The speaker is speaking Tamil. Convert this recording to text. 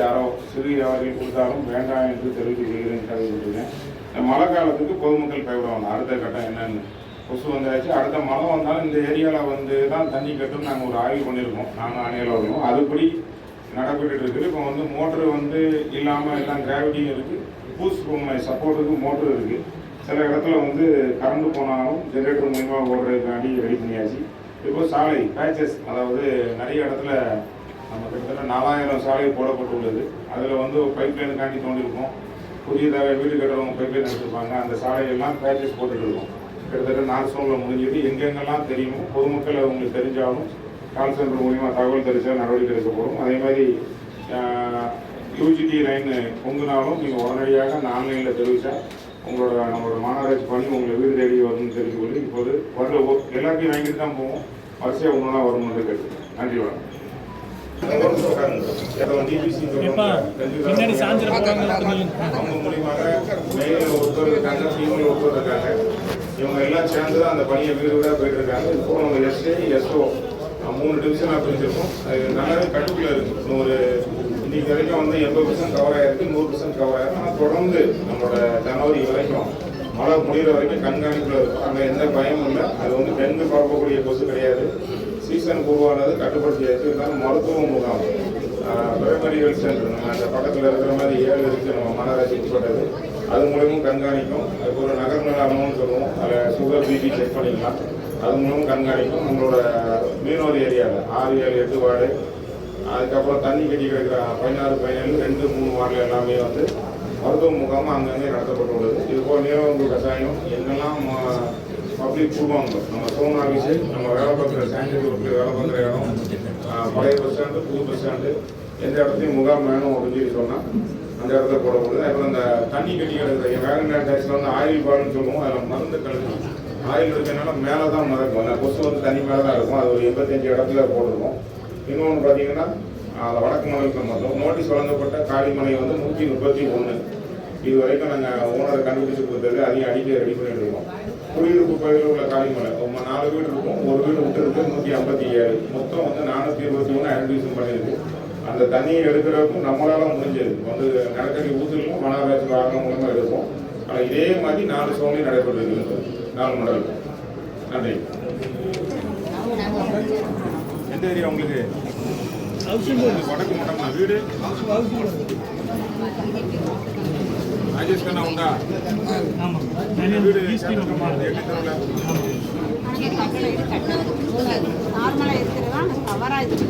யாரோ சிறு யாரு எடுத்துக்காரும் வேண்டாம் தெரிவித்து செய்கிறேன் தெரிவிச்சிருக்கேன் மழை காலத்துக்கு பொதுமக்கள் கைவிடுவாங்க அடுத்த கட்டம் என்னன்னு. கொசு வந்தாச்சு அடுத்த மழை வந்தாலும் இந்த ஏரியாவில் வந்து தான் தண்ணி கட்டும் நாங்கள் ஒரு ஆய்வு பண்ணியிருக்கோம். நாங்கள் அணியலோடையும் அதுபடி நடைபெற்று இருக்குது. இப்போ வந்து மோட்ரு வந்து இல்லாமல் எல்லாம் கிராவிட்டியும் இருக்குது பூஸ் பொம்மை சப்போர்ட்டுக்கு மோட்ரு இருக்குது சில இடத்துல வந்து கரண்ட் போனாலும் ஜென்ரேட்டர் மூலியமாக ஓடுறதுக்காண்டி ரெடி பண்ணியாச்சு. இப்போ சாலை பேச்சஸ் அதாவது நிறைய இடத்துல நம்ம கிட்டத்தட்ட நாலாயிரம் சாலை போடப்பட்டுள்ளது. அதில் வந்து பைப் லைனுக்காண்டி தோண்டியிருக்கோம் புதியதாக வீடு கட்டுறவங்க பைப் லைன் அந்த சாலையெல்லாம் பேச்சஸ் போட்டுருக்கோம் இருக்கோம். கிட்டத்தட்ட நாலு சோனில் முடிஞ்சது. எங்கெங்கெல்லாம் தெரியுமோ பொதுமக்கள் அவங்களுக்கு தெரிஞ்சாலும் கால் சென்டர் மூலிமா தகவல் தெரிஞ்சால் நடவடிக்கை எடுக்கப்படும் அதே மாதிரி யூஜிடி லைன் பொங்குனாலும் நீங்கள் உடனடியாக அந்த ஆன்லைனில் தெரிவித்தா உங்களோட நம்மளோட மாநகராட்சி பண்ணி உங்களை வீடு தேடி வரும்னு தெரிஞ்சு கொள்ளி இப்போது வரல எல்லாத்தையும் வாங்கிட்டு தான் போவோம். வரிசையாக ஒன்றா வரணும்னு கேட்டு நன்றி வணக்கம். பின்னாடி சாஞ்சிர அவங்க மூலியமாக மேல ஒருத்தர் இருக்காங்க ஃபீமேல் ஒருத்தர் இருக்காங்க இவங்க எல்லாம் சேர்ந்து தான் அந்த பணியை வீடு வீடாக போயிட்டு இருக்காங்க இப்போ நம்ம எஸ்ஏ எஸ்ஓ மூணு டிவிஷனாக பிரிச்சிருக்கோம் அது நல்லாவே கட்டுக்குள்ள இருக்கு. இன்னும் இன்னைக்கு வரைக்கும் வந்து எண்பது பர்சன்ட் கவர் ஆயிருக்கு. நூறு பர்சன்ட் கவர் ஆயிருக்கு ஆனால் தொடர்ந்து நம்மளோட ஜனவரி வரைக்கும் மழை முடிகிற வரைக்கும் கண்காணிப்பில் இருக்கும். அங்கே எந்த பயமும் இல்லை. அது வந்து டெங்கு பரப்பக்கூடிய கொசு கிடையாது. சீசன் உருவானது கட்டுப்படுத்தியாச்சு இருந்தாலும் மருத்துவ முகாம் பிரைமரி ஹெல்த் சென்டர் நம்ம அந்த பக்கத்தில் இருக்கிற மாதிரி ஏழு இருக்குது நம்ம மாநகராட்சி உட்பட்டது அது மூலமும் கண்காணிக்கும். அதுக்கு ஒரு நகர்நல அனுபவம்னு சொல்லுவோம். அதில் சுகர் பிபி செக் பண்ணிக்கலாம். அது மூலமும் கண்காணிக்கும். நம்மளோட மீனவர் ஏரியாவில் ஆறு ஏழு எட்டு வார்டு. அதுக்கப்புறம் தண்ணி கட்டி கிடக்கிற பதினாறு பதினேழு ரெண்டு மூணு வார்டில் எல்லாமே வந்து மருத்துவ முகாம் அங்கங்கே நடத்தப்பட்டுள்ளது இது போல் நீலவங்கு கஷாயம் என்னெல்லாம் பப்ளிக் கூடுவாங்க நம்ம சோன் ஆஃபீஸு நம்ம வேலை பார்க்குற சானிடரி ஒர்க்கில் வேலை பார்க்குற இடம் பழைய பஸ் ஸ்டாண்டு புது பஸ் ஸ்டாண்டு எந்த இடத்துலையும் முகாம் வேணும் அப்படின்னு சொல்லி சொன்னால் அந்த இடத்துல போடப்படுது. அப்புறம் இந்த தண்ணி கட்டி கிடக்குற வேகன் டேக்ஸில் வந்து ஆயில் பால்னு சொல்லுவோம். அதில் மருந்து கலந்து ஆயில் இருக்கிறதுனால மேலே தான் மறக்கும். அந்த கொசு வந்து தண்ணி மேலே தான் இருக்கும். அது ஒரு எண்பத்தஞ்சு இடத்துல போட்டிருக்கோம். இன்னொன்று பார்த்தீங்கன்னா அதில் வடக்கு மலைக்கு மட்டும் நோட்டீஸ் வழங்கப்பட்ட காலிமனை வந்து நூற்றி முப்பத்தி ஒன்று இது வரைக்கும் நாங்கள் ஓனரை கண்டுபிடிச்சு கொடுத்தது அதையும் அடிக்க ரெடி பண்ணிட்டு இருக்கோம். குடியிருப்பு பகுதியில் உள்ள காலிமலை நம்ம நாலு வீடு இருக்கும். ஒரு வீடு விட்டு இருக்கு நூற்றி ஐம்பத்தி ஏழு. மொத்தம் வந்து நானூற்றி இருபத்தி ஒன்று ஐடென்டிஃபிகேஷன் பண்ணியிருக்கு அந்த தண்ணியை எடுக்கிறதுக்கும் நம்மளால முடிஞ்சது. வந்து நிலத்தடி ஊற்றுலையும் மனாராட்சி வாகனம் மூலமாக எடுப்போம். ஆனால் இதே மாதிரி நாலு சோழலையும் நடைபெறுது. நாலு மடல் நன்றி. எந்த ஏரியா உங்களுக்கு? உங்களுக்கு வடக்கு மட்டம்னா வீடு ராஜேஷ் கண்ணா உண்டா ஆமா. நார்மலாக இருக்கிறதா கவராக இருக்கு